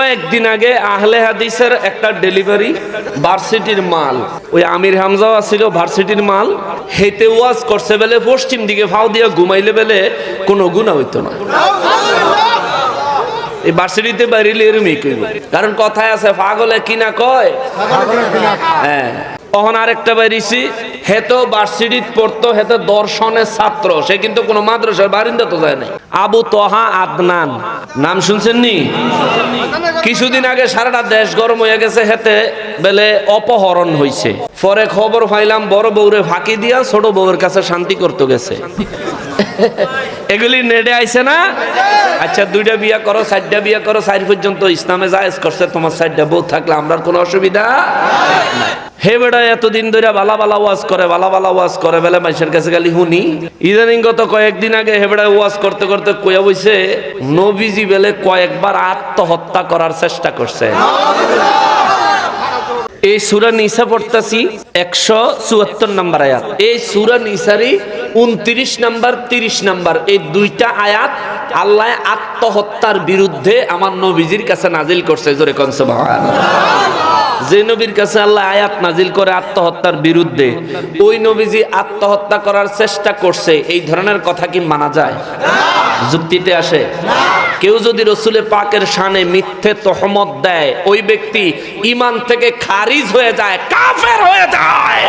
কয়েকদিন আগে আহলে হাদিসের একটা ডেলিভারি ভার্সিটির মাল। ওই আমির হামজাও আছিল ভার্সিটির মাল। হেতে ওয়াজ করছে বেলে পশ্চিম দিকে ফাও দিয়া ঘুমাইলে বেলে কোনো গুণা হইতো না। এই ভার্সিটিতে বাড়িলে এরমই কইব। কারণ কথায় আছে পাগলে কিনা কয়? হ্যাঁ। তখন আরেকটা বাইরিছি হেতো ভার্সিটিত পড়তো, হেতো দর্শনের ছাত্র। সে কিন্তু কোনো মাদ্রাসার বারিন্দা তো যায় নাই। আবু তহা আদনান। নাম শুনছেন নি? কিছুদিন আগে সারাটা দেশ গরম হয়ে গেছে, হেতে বেলে অপহরণ হইছে। পরে খবর পাইলাম, বড় বউরে ফাঁকি দিয়া ছোট বউয়ের কাছে শান্তি করতে গেছে। এগুলি নেডে আইছে না? আচ্ছা দুইটা বিয়া করো, চারটা বিয়া করো, চার পর্যন্ত ইসলামে জায়েজ করছে, তোমার চারটা বউ থাকলে আমরা কোনো অসুবিধা। হে বেড়া, এতদিন ধরে বালা বালা ওয়াজ করে, বালা বালা ওয়াজ করে, বেলে মানুষের কাছে খালি শুনি। ইদানিং গত কয়েকদিন আগে হে বেড়া ওয়াজ করতে করতে কইয়া বইছে, নবীজি বেলে কয়েকবার আত্মহত্যা করার চেষ্টা করছে। এই সুরা নিসা পড়তাছি একশো চুয়াত্তর নাম্বার আয়াত। এই সুরা নিসারি উনত্রিশ নাম্বার, তিরিশ নাম্বার, এই দুইটা আয়াত আল্লাহ আত্মহত্যার বিরুদ্ধে আমার নবীজির কাছে নাজিল করছে, জোরে কনসে যে নবীর কাছে আল্লাহ আয়াত নাজিল করে আত্মহত্যার বিরুদ্ধে, ওই নবীজি আত্মহত্যা করার চেষ্টা করছে, এই ধরনের কথা কি মানা যায়? যুক্তিতে আসে? কেউ যদি রসুলে পাকের সানে মিথ্যে তহমত দেয়, ওই ব্যক্তি ইমান থেকে খারিজ হয়ে যায়, কাফের হয়ে যায়।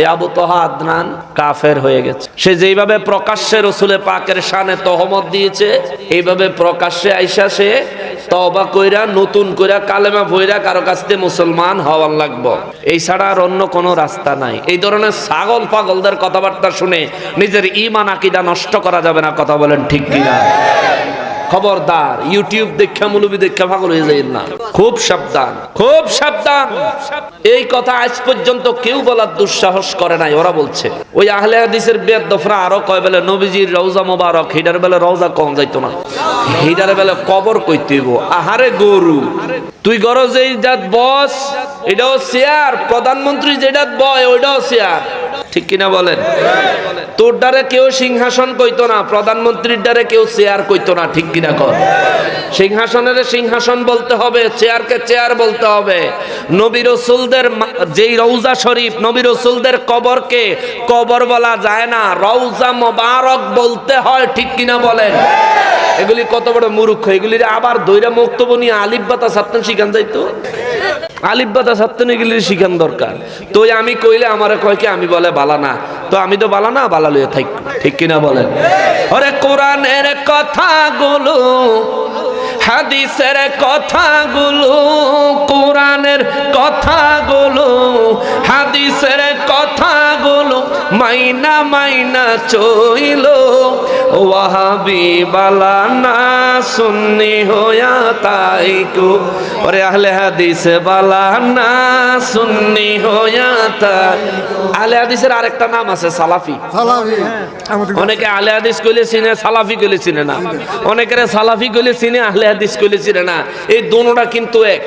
এই আবু তহা আদনান কাফের হয়ে গেছে। সে যেইভাবে প্রকাশ্যে রসুলে পাকের শানে তহমত দিয়েছে, এইভাবে প্রকাশ্যে আইসা সে তবা কইরা, নতুন কইরা, কালেমা ভইরা কারও কাছ থেকে মুসলমান হওয়ার লাগবো। এই ছাড়া আর অন্য কোনো রাস্তা নাই। এই ধরনের ছাগল পাগলদের কথাবার্তা শুনে নিজের ইমান আকিদা নষ্ট করা যাবে না, কথা বলেন ঠিক কিনা? খবরদার ইউটিউব দেখা, মুলুবি দেখা পাগল হয়ে যায় না। খুব সাবধান খুব সাবধান। এই কথা আজ পর্যন্ত কেউ বলার দুঃসাহস করে নাই, ওরা বলছে। ওই আহলে হাদিসের বেদ দফরা আরও কয় বেলে, নবীজির রওজা মোবারক, হিডার বেলে রওজা কম যাইতো না। হিডার বেলে কবর কইতেইব আহারে গরু, তুই গরজ এই জাত বস, এটাও শেয়ার। প্রধানমন্ত্রী যেটাত বয়, ওইটাও শেয়ার। ঠিক কিনা বলেন? তোর দ্বারে কেউ সিংহাসন কইতো না, প্রধানমন্ত্রীর দ্বারে কেউ চেয়ার কইতো না, ঠিক কিনা কর? সিংহাসনের সিংহাসন বলতে হবে চেয়ারকে চেয়ার বলতে হবে। নবী রসুলদের যেই রৌজা শরীফ, নবী রসুলদের কবরকে কবর বলা যায় না রৌজা মোবারক বলতে হয়, ঠিক কিনা বলেন? এগুলি কত বড় মূর্খ এগুলি আবার দৈরা মুক্তব নিয়ে আলিফ বাতা ছাত্র শিখান যাইতো? আলিফ বাতা ছাত্র এগুলির শিখান দরকার। তো আমি কইলে আমার কয় কি, আমি বলে বালা না। তো আমি তো বালা না, বালা লইয়া থাক, ঠিক কিনা বলেন? ওরে কোরআনের কথাগুলো হাদিসের কথাগুলো কোরআনের কথাগুলো হাদিসের কথাগুলো মাইনা মাইনা চইল। ওয়াহাবি বালা না সুন্নি হইয়া তাই কো। ওরে আহলে হাদিস বালা না সুন্নি হইয়া তাই আহলে হাদিসের আরেকটা নাম আছে সালাফি। আমাদের অনেকে আহলে হাদিস কইলে চিনে সালাফি কইলে চিনে না। অনেকের সালাফি কইলে চিনে আহলে হাদিস কইলে না। এই দোনোটা কিন্তু এক।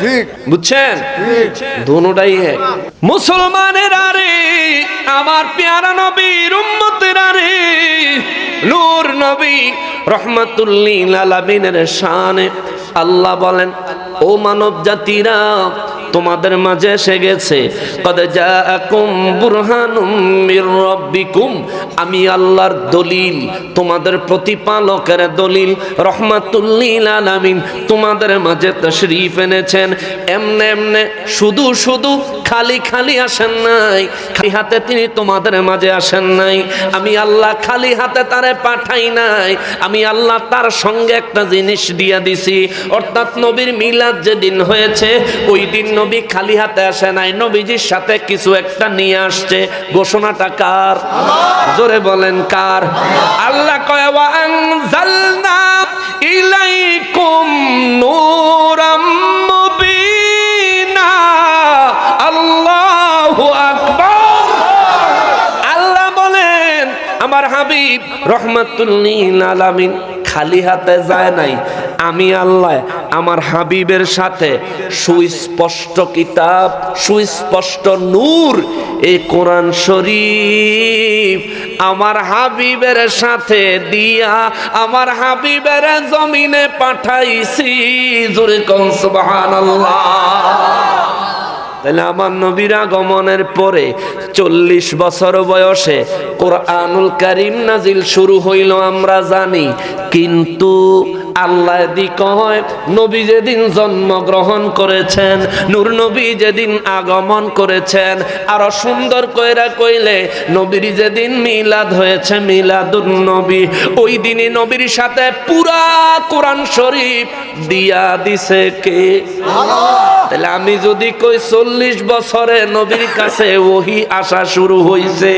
ঠিক। বুঝছেন? দোনোটাই এক। মুসলমানের আরে আমার পেয়ারা নবীর উম্মতের আরে নূর নবী রহমাতুল্লিল আলামিনের শানে আল্লাহ বলেন ও মানব জাতিরা তোমাদের মাঝে এসে গেছে। আমি আল্লাহর দলিল, তোমাদের প্রতিপালকের দলিল রহমাতুল্লিল আলামিন তোমাদের মাঝে তশরিফ এনেছেন। এমনে এমনে শুধু শুধু খালি খালি আসেন নাই। খালি হাতে তিনি তোমাদের মাঝে আসেন নাই। আমি আল্লাহ খালি হাতে তারে পাঠাই নাই। আমি আল্লাহ তার সঙ্গে একটা জিনিস দিয়া দিছি। অর্থাৎ নবীর মিলাদ যেদিন হয়েছে, ওই দিন নবী খালি হাতে আসে নাই নবীজির সাথে কিছু একটা নিয়ে আসছে। ঘোষণাটা কার? জোরে বলেন কার? আল্লাহ কয় আনজালনা ইলাইকুম নূরাম মুবিনা। আল্লাহু আকবার। আল্লাহ বলেন আমার হাবিব রহমাতুল্লিল আলামিন খালি হাতে যায় নাই আমি আল্লাহ আমার হাবিবের সাথে সুস্পষ্ট কিতাব, সুস্পষ্ট নূর এই কোরআন শরীফ আমার হাবিবের সাথে দিয়া আমার হাবিবের জমিনে পাঠাইছি। জোরে কনসবাহান সুবহানাল্লাহ। তাহলে আমার নবীর আগমনের পরে চল্লিশ বছর বয়সে কোরআনুল কারিম নাজিল শুরু হইল, আমরা জানি। কিন্তু আল্লাহ দি কয়, নবী যেদিন জন্মগ্রহণ করেছেন, নূর নবী যেদিন আগমন করেছেন, আরও সুন্দর কইরা কইলে, নবীর যেদিন মিলাদ হয়েছে, মিলাদুন নবী, ওই দিনে নবীর সাথে পুরা কোরআন শরীফ দিয়া দিছে কে? তাহলে আমি যদি কই চল্লিশ বছরে নবীর কাছে ওহি আসা শুরু হইছে,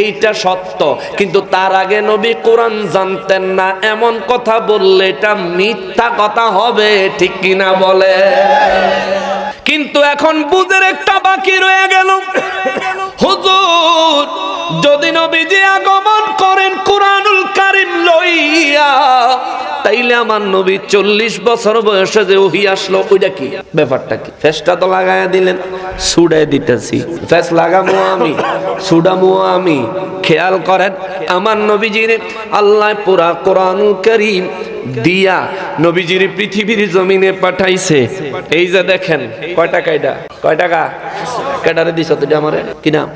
এইটা সত্য। কিন্তু তার আগে নবী কোরআন জানতেন না, এমন কথা বললে এটা মিথ্যা কথা হবে, ঠিক কিনা বলে? কিন্তু এখন বুঝের একটা বাকি রয়ে গেল। হুজুর, যদি নবীজি আগমন করেন কোরআনুল কারিম লইয়া তাইলে আমার নবী চল্লিশ বছর বয়সে যে ওহি আসলো, ওইটা কি? ব্যাপারটা কি? ফেসটা তো লাগাইয়া দিলেন, সুডাই দিতেছি। ফেস লাগামো আমি, সুডামো আমি। খেয়াল করেন, আমার নবীজির আল্লাহ পুরা কোরআনুল কারিম দিয়া নবীজির পৃথিবীর জমিনে পাঠাইছে। এই যে দেখেন, কয় টাকা এটা? কয় টাকা? কেডারে দিছ তুই আমারে? কি নাম?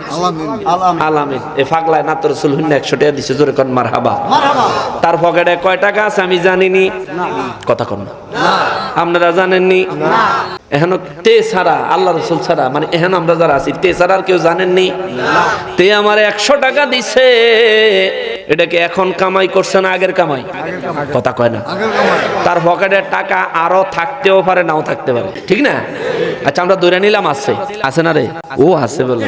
আলামিন। এ ফাগলায় না তোর সুলহুন একশো টাকা দিছে জোরে কন মার হাবা তার পকেটে কয় টাকা আছে আমি জানিনি। কথা কন না। আপনারা জানেননি? এখন তে ছাড়া আল্লাহ রসুল ছাড়া মানে এখন আমরা যারা আছি তে ছাড়া আর কেউ জানেননি? তে আমার একশো টাকা দিছে। এটাকে এখন কামাই করছে না আগের কামাই? কথা কয় না। তার পকেটের টাকা আরও থাকতেও পারে নাও থাকতে পারে। ঠিক না? আচ্ছা আমরা দৌড়ে নিলাম আছে। আছে না রে? ও আছে বলে।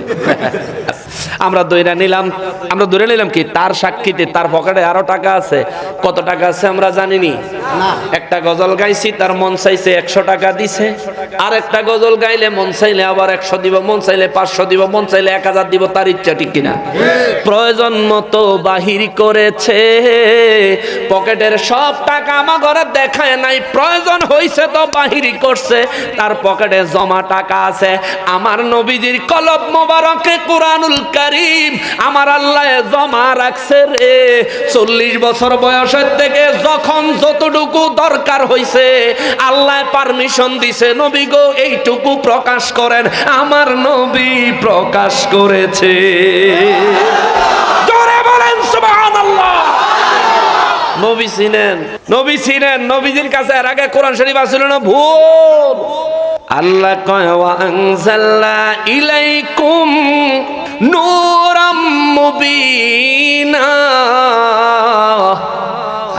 আমরা দৈরা নিলাম। আমরা ধরে নিলাম কি? তার সাক্ষীতে তার পকেটে আরও টাকা আছে। কত টাকা আছে আমরা জানিনি। একটা গজল গাইছি তার মন চাইছে একশো টাকা দিছে। আর একটা গজল গাইলে মন চাইলে আবার একশো দিব মন চাইলে পাঁচশো দিব মন চাইলে এক হাজার দিব তার ইচ্ছা ঠিক কিনা? প্রয়োজন মতো বাহির করেছে। পকেটের সব টাকা আমার ঘরে দেখায় নাই। প্রয়োজন হইছে তো বাহির করছে। তার পকেটে জমা টাকা আছে। আমার নবীজির কলব মোবারকে কোরআনুল কারিম, আমার আল্লাহ জমা রাখছে রে। চল্লিশ বছর বয়সের থেকে যখন যতটুকু দরকার হইছে, আল্লাহ পারমিশন দিছে, নবী গো, এইটুকু প্রকাশ করেন। আমার নবী প্রকাশ করেছে। নবী ছিলেন নবী ছিলেন, নবীজির কাছে এর আগে কোরআন শরীফ আসছিল না, ভুল। আল্লাহ কয়, ওয়া আনজালনা ইলাইকুম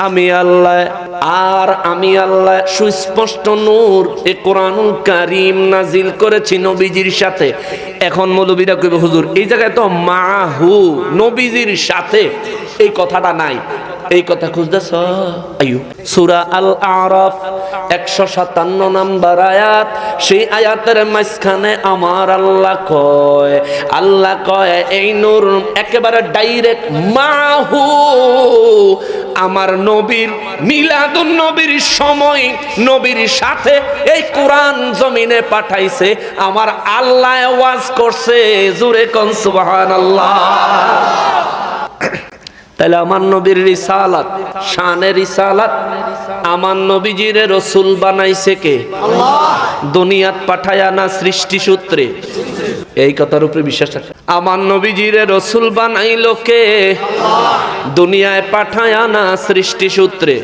আমি আল্লাহ, আর আমি আল্লাহ সুস্পষ্ট নূর এ কোরআনুল কারিম নাজিল করেছি নবীজির সাথে। এখন মৌলবীরা কইবে, হুজুর, এই জায়গায় তো মাহু নবীজির সাথে এই কথাটা নাই। এই কথা খুঁজতেছ? সুরা আল আরফ একশো সাতান্ন নাম্বার আয়াত। সেই আয়াতের মাঝখানে আমার আল্লাহ কয় আল্লাহ কয়, এই নূর একেবারে ডাইরেক্ট মাহু। আমার নবীর, মিলাদুন নবীর সময়, নবীর সাথে এই কোরআন জমিনে পাঠাইছে। আমার আল্লাহ ওয়াজ করছে, জুরে কন সুবহানাল্লাহ। তাহলে আমার নবীর রিসালাত শানের রিসালাত আমার নবীজির রসুল বানাইছে কে? দুনিয়াত পাঠায়া না সৃষ্টি সূত্রে। এই কথার উপরে বিশ্বাস রাখ। আমার নবীজির রসুল বানাইলো কে? দুনিয়ায় পাঠায়া না সৃষ্টি সূত্রে।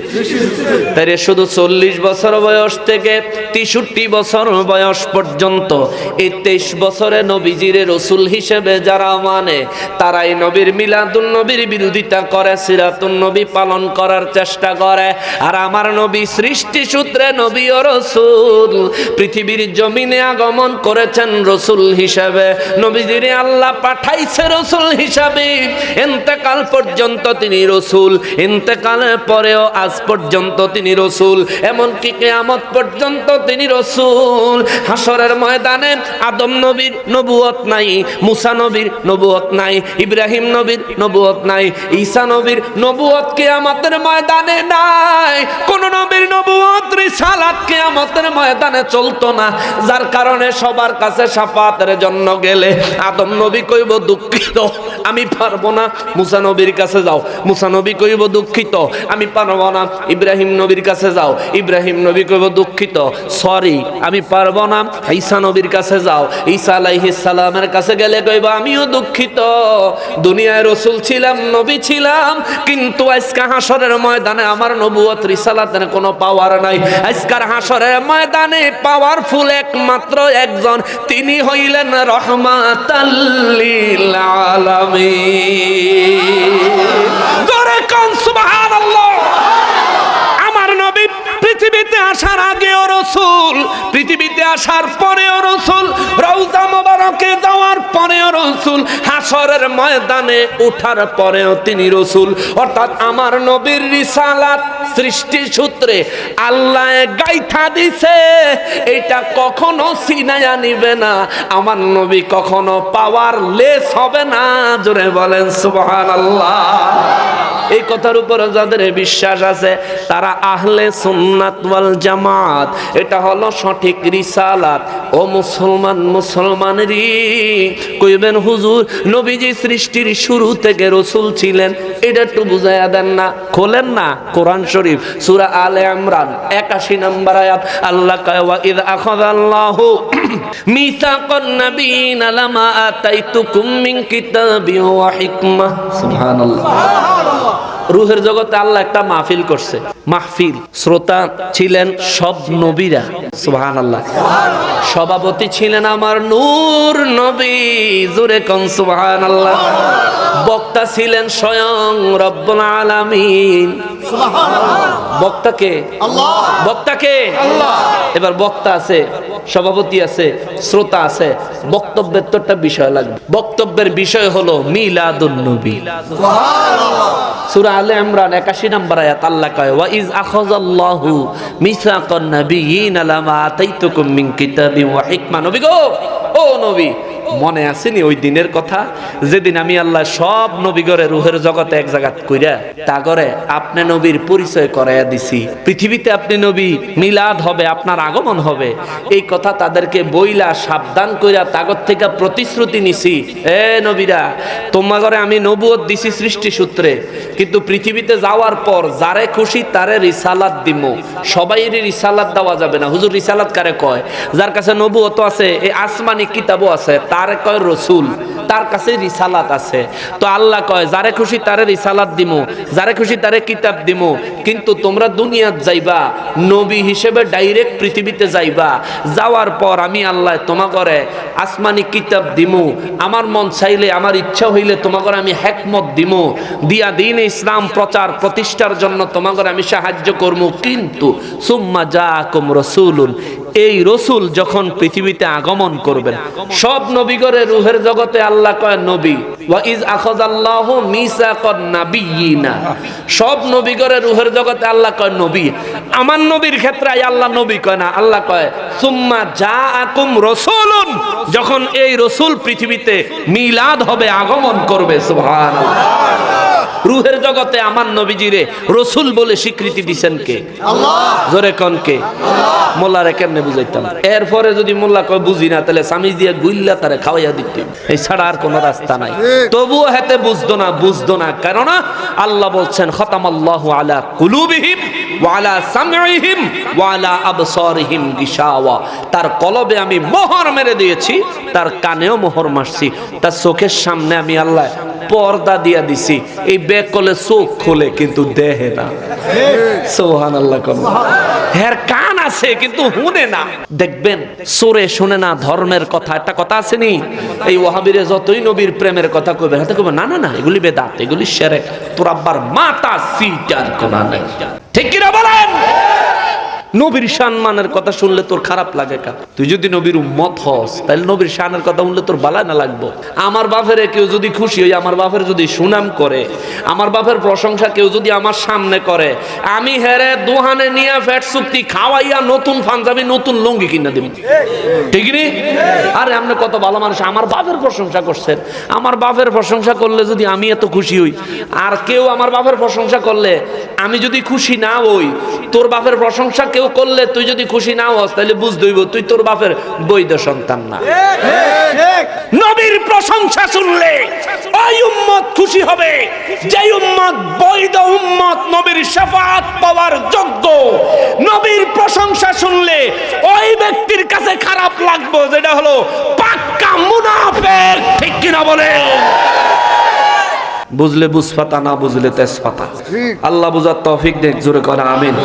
তাই শুধু চল্লিশ বছর বয়স থেকে তেষট্টি বছর বয়স পর্যন্ত এই তেইশ বছরে নবীজির রসুল হিসেবে যারা মানে তারাই নবীর মিলাদুল নবীর বিরোধিতা করে সিরাতুল নবী পালন করার চেষ্টা করে। আর আমার নবী সৃষ্টি সূত্রে নবী ও রসুল। পৃথিবীর জমিনে আগমন করেছেন রসুল হিসাবে। নবীজির আল্লাহ পাঠাইছে রসুল হিসাবে। এন্তেকাল পর্যন্ত তিনি রসুল। ইন্তেকালের পরেও আজ পর্যন্ত তিনি রসুল। এমনকি কেয়ামত পর্যন্ত তিনি রসুল। হাসরের ময়দানে আদম নবীর নবুয়ত নাই, মুসা নবীর নবুয়ত নাই, ইব্রাহিম নবীর নবুয়ত নাই, ঈসা নবীর নবুয়ত কেয়ামতের ময়দানে নাই। কোন নবীর নবুয়ত রিসালাত কিয়ামতের ময়দানে চলতো না। যার কারণে সবার কাছে সাফাতের জন্য গেলে আদম নবী কইব, দুঃখিত। আমি পারব না। মুসা নবীর কাছে যাও। মুসা নবী কইব, দুঃখিত। আমি পারব না। ইব্রাহিম নবীর কাছে যাও। ইব্রাহিম নবী কইব, দুঃখিত। সরি আমি পারব না। ঈসা নবীর কাছে যাও। ঈসা আলাইহিস সালামের কাছে গেলে কইব, আমিও দুঃখিত। দুনিয়ায় রসুল ছিলাম, নবী ছিলাম, কিন্তু আজকে হাসরের ময়দানে আমার নবুয়ত রিসালাতের কোনো পাওয়ার নাই। আজকার হাসরের ময়দানে পাওয়ারফুল একমাত্র একজন, তিনি হইলেন রহমাতাল্লিল আলামিন। পৃথিবীতে আসার আগেও পৃথিবীতে আসার পরেও যাওয়ার পরেও রসুল হাসরের ময়দানে পরেও তিনি রসুল। অর্থাৎ আমার সৃষ্টি সূত্রে আল্লাহ গাইথা দিছে, এটা কখনো সিনায়া নিবে না। আমার নবী কখনো পাওয়ার লেস হবে না। জোরে বলেন, সুবহানাল্লাহ। এই কথার উপরে যাদের বিশ্বাস আছে, তারা আহলে সুন্নাত ওয়াল জামাত। এটা হলো সঠিক রিসালাত। ও মুসলমান, মুসলমানেরই কইবেন হুজুর, নবীজি সৃষ্টির শুরু থেকে রসুল ছিলেন। এটা একটু বুঝাইয়া দেন না, খোলেন না কোরআন শরীফ, সূরা আলে ইমরান 81 নম্বর আয়াত। আল্লাহ কয়, ওয়া ইদ আখাযাল্লাহু মিসাকান নাবিয়িনা লামা আতাইতুকুম মিন কিতাবিন ওয়া হিকমাহ। সুবহানাল্লাহ। রুহের জগতে আল্লাহ একটা মাহফিল করছে। মাহফিল। শ্রোতা ছিলেন সব নবীরা। সুহান আল্লাহ সভাপতি ছিলেন আমার নূর নবী। জুরে কন সুহান আল্লাহ বক্তা ছিলেন স্বয়ং রব্বুল আলামিন। বক্তাকে? বক্তাকে? এবার বক্তা আছে সভাপতি আছে শ্রোতা আছে। বক্তব্যের তো একটা বিষয় লাগবে। বক্তব্যের বিষয় হলো মিলাদুন নবী। সূরা আলে ইমরান 81 নম্বর আয়াত আল্লাহ কয় ওয়া ইজ আখাযাল্লাহু মিসাকান নাবিয়িনা লামা আতাইতুকুম মিন কিতাবিন ওয়া হিকমা। নবী গো ও নবী মনে আসেনি ওই দিনের কথা? যেদিন আমি আল্লাহ সব নবীগরে রুহের জগতে এক জায়গাত কইরা তাগরে আপনি নবীর পরিচয় করাইয়া দিছি। পৃথিবীতে আপনি নবী, মিলাদ হবে, আপনার আগমন হবে। এই কথা তাদেরকে বইলা সাবধান কইরা তাগর থেকে প্রতিশ্রুতি নিছি। এ নবীরা, তোমাগরে আমি নবুয়ত দিছি সৃষ্টি সূত্রে। কিন্তু পৃথিবীতে যাওয়ার পর যারে খুশি তারে রিসালাত দিম। সবাইরই রিসালাত দেওয়া যাবে না। হুজুর রিসালাত কারে কয়? যার কাছে নবুয়ত আছে এই আসমানি কিতাবও আছে তারে কয় রসুল, তার কাছে রিসালাত আছে। তো আল্লাহ কয়, যারে খুশি তারে রিসালাত দিমু, যারে খুশি তারে কিতাব দিমু, কিন্তু তোমরা দুনিয়াত যাইবা, নবী হিসেবে ডাইরেক্ট পৃথিবীতে যাইবা। যাওয়ার পর আমি আল্লাহ তোমা করে আসমানি কিতাব দিমু, আমার মন চাইলে, আমার ইচ্ছা হইলে তোমা করে আমি হেকমত দিমু। দিয়া দিন ইসলাম প্রচার প্রতিষ্ঠার জন্য তোমা করে আমি সাহায্য করব কিন্তু সুম্মা যা আকুম রসুলুন এই রসুল যখন পৃথিবীতে আগমন করবেন, সব নবীগরে রুহের জগতে আল্লাহ কয়, নবী, ওয়া ইজ আখাযাল্লাহু মিসাকান নাবিয়িনা। সব নবীগরে রুহের জগতে আল্লাহ কয়, নবী। আমার নবীর ক্ষেত্রে আল্লাহ নবী কয় না, আল্লাহ কয়, সুম্মা জাআকুম রাসূলুন। যখন এই রসুল পৃথিবীতে মিলাদ হবে, আগমন করবে, সুবহানাল্লাহ। রুহের জগতে আমার নবীজিরে রসুল বলে স্বীকৃতি দিছেন কে? জোরে কন কে? মোল্লারে কেমনে বুঝাইতাম? এরপরে যদি মোল্লা কয় বুঝি না তাহলে স্বামী দিয়ে গুইল্লা তারে খাওয়াইয়া দিতে এই ছাড়া আর কোনো রাস্তা নাই। তবুও হেতে বুঝতো না বুঝতো না। কেননা আল্লাহ বলছেন খতাম আল্লাহ আলা কুলুবিহিম ওয়ালা সামঈহিম ওয়ালা আবসারিহিম গিশাওয়া। তার কলবে আমি মোহর মেরে দিয়েছি তার কানেও মোহর মারছি। তার চোখের সামনে আমি আল্লাহ পর্দা দিয়া দিছি। এই ব্যাগ কলে চোখ খোলে কিন্তু দেহে না। সোহান আল্লাহ হের কান আছে কিন্তু শুনে না। দেখবেন, সোরে শুনে না ধর্মের কথা। একটা কথা আছে নি? এই ওহাবিরে যতই নবীর প্রেমের কথা কইবে, হাতে কইবে, না না না, এগুলি বেদাত, এগুলি সেরে তোর আব্বার মাতা সিটার কোনা নাই ঠিক কিনা বলেন? নবীর সম্মানের কথা শুনলে তোর খারাপ লাগে কা? তুই যদি নবীর উম্মত হস, তাহলে নবীর শানের কথা শুনলে তোর বালা না লাগবো? আমার বাপের কেউ যদি খুশি হই আমার বাপের যদি সুনাম করে, আমার বাপের প্রশংসা কেউ যদি আমার সামনে করে, আমি হেরে দোহানে নিয়ে ফ্যাট চুক্তি খাওয়াইয়া নতুন পাঞ্জাবি, নতুন লুঙ্গি কিনা দিব। ঠিক নি? আরে আপনি কত ভালো মানুষ, আমার বাপের প্রশংসা করছেন। আমার বাপের প্রশংসা করলে যদি আমি এত খুশি হই, আর কেউ আমার বাপের প্রশংসা করলে আমি যদি খুশি না হই, তোর বাপের প্রশংসা কেউ করলে তুই যদি খুশি না হস তাহলে বুঝ দইব তুই তোর বাপের বৈধ সন্তান না। নবীর প্রশংসা শুনলে ওই উম্মত খুশি হবে। যে উম্মত বৈধ উম্মত নবীর শাফাত পাওয়ার যোগ্য নবীর প্রশংসা শুনলে ওই ব্যক্তির কাছে খারাপ লাগবে যেটা হলো পাক্কা মুনাফেক ঠিক কিনা বলে বুঝলে বুঝপাতা না বুঝলে তেজপাতা ঠিক। আল্লাহ বুঝার তৌফিক দেখ জোরে করা আমিন।